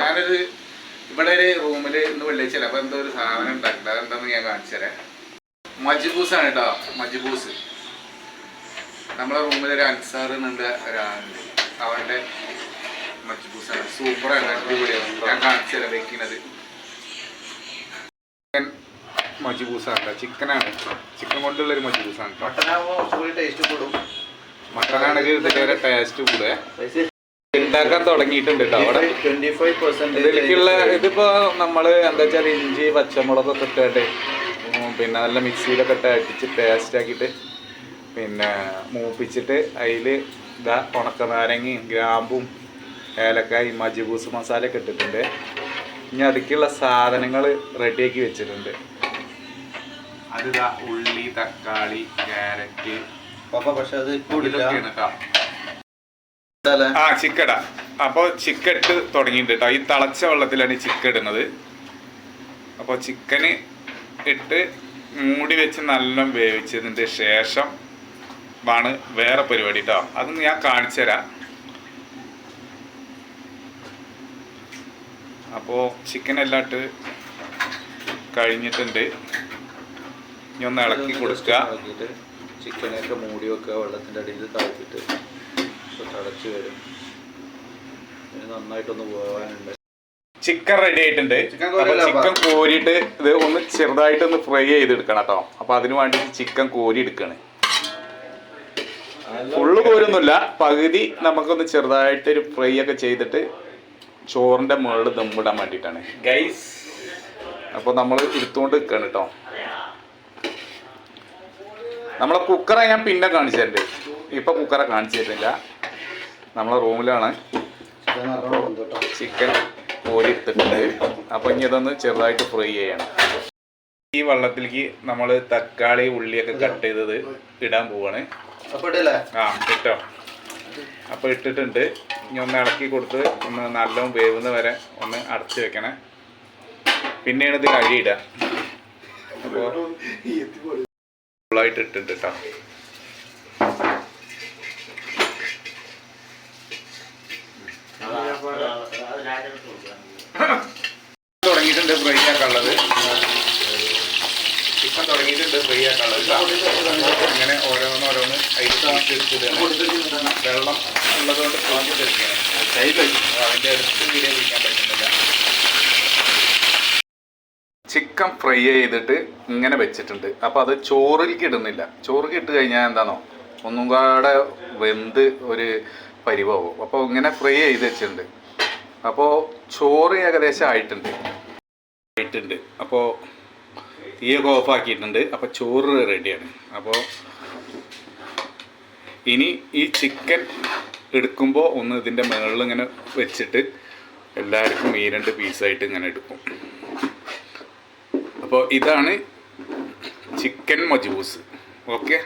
ഞാനൊരു ഇവിടെ ഒരു റൂമിൽ ഇന്ന് വെള്ളിയാഴ്ച അപ്പൊ എന്തോ ഒരു സാധനം ഉണ്ടാക്കില്ല അതെന്താന്ന് ഞാൻ കാണിച്ചു തരാം. മജ്ബൂസ് ആണ് കേട്ടോ മജ്ബൂസ്. നമ്മളെ റൂമിൽ ഒരു അൻസാർ എന്നുണ്ട് ഒരാളുണ്ട്. അവന്റെ മജ്ബൂസ് ആണ് സൂപ്പറാണ് അടിപൊളിയാണ്. ഞാൻ കാണിച്ചു തരാം വെക്കുന്നത്. ചിക്കൻ മജ്ബൂസാണ് ചിക്കനാണ്. ചിക്കൻ കൊണ്ടുള്ള ഒരു മജ്ബൂസാണ് മട്ടനാണെങ്കിൽ ഇതിന്റെ ടേസ്റ്റ് കൂടുതൽ ഉണ്ടാക്കാൻ തുടങ്ങിയിട്ടുണ്ട് കേട്ടോ. അവിടെ ഇതിലേക്കുള്ള ഇതിപ്പോ നമ്മൾ എന്താ വെച്ചാൽ ഇഞ്ചി പച്ചമുളകൊക്കെ ഇട്ടിട്ട് പിന്നെ നല്ല മിക്സിയിലൊക്കെ ഇട്ട് അടിച്ച് പേസ്റ്റ് ആക്കിയിട്ട് പിന്നെ മൂപ്പിച്ചിട്ട് അതിൽ ഇതാ ഉണക്കനാരങ്ങയും ഗ്രാമ്പും ഏലക്കായും മജിബൂസ് മസാല ഒക്കെ ഇട്ടിട്ടുണ്ട്. ഇനി അതിക്കുള്ള സാധനങ്ങൾ റെഡിയാക്കി വെച്ചിട്ടുണ്ട്. അതിതാ ഉള്ളി തക്കാളി ക്യാരറ്റ് പക്ഷെ അത് ഇതൊക്കെയാണ് കേട്ടോ. ആ ചിക്കട. അപ്പോൾ ചിക്കറ്റ് ഇട്ട് തുടങ്ങിയിട്ടുണ്ട് കേട്ടോ ഈ തിളച്ച വെള്ളത്തിലാണ് ഈ ചിക്കൻ ഇടുന്നത് അപ്പോൾ ചിക്കന് ഇട്ട് മൂടി വെച്ച് നല്ല വേവിച്ചതിന്റെ ശേഷം ആണ് വേറെ പരിപാടി കേട്ടോ അത് ഞാൻ കാണിച്ചു തരാം. അപ്പോൾ ചിക്കൻ എല്ലാം ഇട്ട് കഴിഞ്ഞിട്ടുണ്ട്. ഇനി ഒന്ന് ഇളക്കി കൊടുക്കുക. ചിക്കനൊക്കെ മൂടി വെക്കുക വെള്ളത്തിന്റെ അടിയിൽ താഴ്ത്തിട്ട് തടച്ച് വരും. നന്നായിട്ടൊന്ന് പോകാനുണ്ട് ചിക്കൻ റെഡി ആയിട്ടുണ്ട്. ചിക്കൻ അപ്പൊ ചിക്കൻ കോരിയിട്ട് ഇത് ഒന്ന് ചെറുതായിട്ട് ഒന്ന് ഫ്രൈ ചെയ്തെടുക്കണം കേട്ടോ. അപ്പൊ അതിന് വേണ്ടി ചിക്കൻ കോരി എടുക്കാണ്. ഫുള്ള് കോരൊന്നുമില്ല പകുതി നമുക്കൊന്ന് ചെറുതായിട്ട് ഒരു ഫ്രൈ ഒക്കെ ചെയ്തിട്ട് ചോറിന്റെ മുകളിൽ ദമ്മിടാൻ വേണ്ടിയിട്ടാണ്. ഗൈസ് അപ്പോൾ നമ്മൾ എടുത്തുകൊണ്ട് നിൽക്കുകയാണ് കേട്ടോ. നമ്മളെ കുക്കറെ ഞാൻ പിന്നെ കാണിച്ചു തരുന്നുണ്ട് ഇപ്പൊ കുക്കറെ കാണിച്ചു തരുന്നില്ല നമ്മളെ റൂമിലാണ്. ചിക്കൻ കോരിത്തിട്ടുണ്ട് അപ്പോൾ ഇനി ഇതൊന്ന് ചെറുതായിട്ട് ഫ്രൈ ചെയ്യണം. ഈ വെള്ളത്തിലേക്ക് നമ്മൾ തക്കാളി ഉള്ളിയൊക്കെ കട്ട് ചെയ്തത് ഇടാൻ പോവാണ്. ആ ഇട്ടോ. അപ്പോൾ ഇട്ടിട്ടുണ്ട്. ഇനി ഒന്ന് ഇളക്കി കൊടുത്ത് ഒന്ന് നല്ലോണം വേവുന്ന വരെ ഒന്ന് അടച്ച് വെക്കണേ. പിന്നെയാണ് ഇത് കഴിയിടുക അപ്പോൾ ഫുള്ളായിട്ട് ഇട്ടിട്ടുണ്ട് കേട്ടോ തുടങ്ങിയിട്ടുണ്ട് ഫ്രൈ ആക്കാനുള്ളത് ഇപ്പം തുടങ്ങിയിട്ടുണ്ട് ഫ്രൈ ആക്കാനുള്ളത് ഇങ്ങനെ ഓരോന്നോരോന്ന് ഓരോന്ന് ഐസ് വെള്ളം ഉള്ളതുകൊണ്ട് തോന്നിട്ടെടുക്കുകയാണ് അതിന്റെ അടുത്ത് വീഡിയോ പിടിക്കാൻ പറ്റുന്നില്ല. ചിക്കൻ ഫ്രൈ ചെയ്തിട്ട് ഇങ്ങനെ വെച്ചിട്ടുണ്ട്. അപ്പോൾ അത് ചോറിലേക്ക് ഇടുന്നില്ല. ചോറിലേക്ക് ഇട്ട് കഴിഞ്ഞാൽ എന്താണോ ഒന്നും കൂടെ വെന്ത് ഒരു പരിവാവും. അപ്പോൾ ഇങ്ങനെ ഫ്രൈ ചെയ്ത് വെച്ചിട്ടുണ്ട്. അപ്പോൾ ചോറ് ഏകദേശം ആയിട്ടുണ്ട്. ആയിട്ടുണ്ട്. അപ്പോൾ തീയൊക്കെ ഓഫാക്കിയിട്ടുണ്ട് അപ്പോൾ ചോറ് റെഡിയാണ് അപ്പോൾ ഇനി ഈ ചിക്കൻ എടുക്കുമ്പോൾ ഒന്ന് ഇതിന്റെ മുകളിൽ ഇങ്ങനെ വെച്ചിട്ട് എല്ലാവർക്കും ഈ രണ്ട് പീസായിട്ട് ഇങ്ങനെ എടുക്കും. അപ്പോൾ ഇതാണ് ചിക്കൻ മജൂസ് ഓക്കെ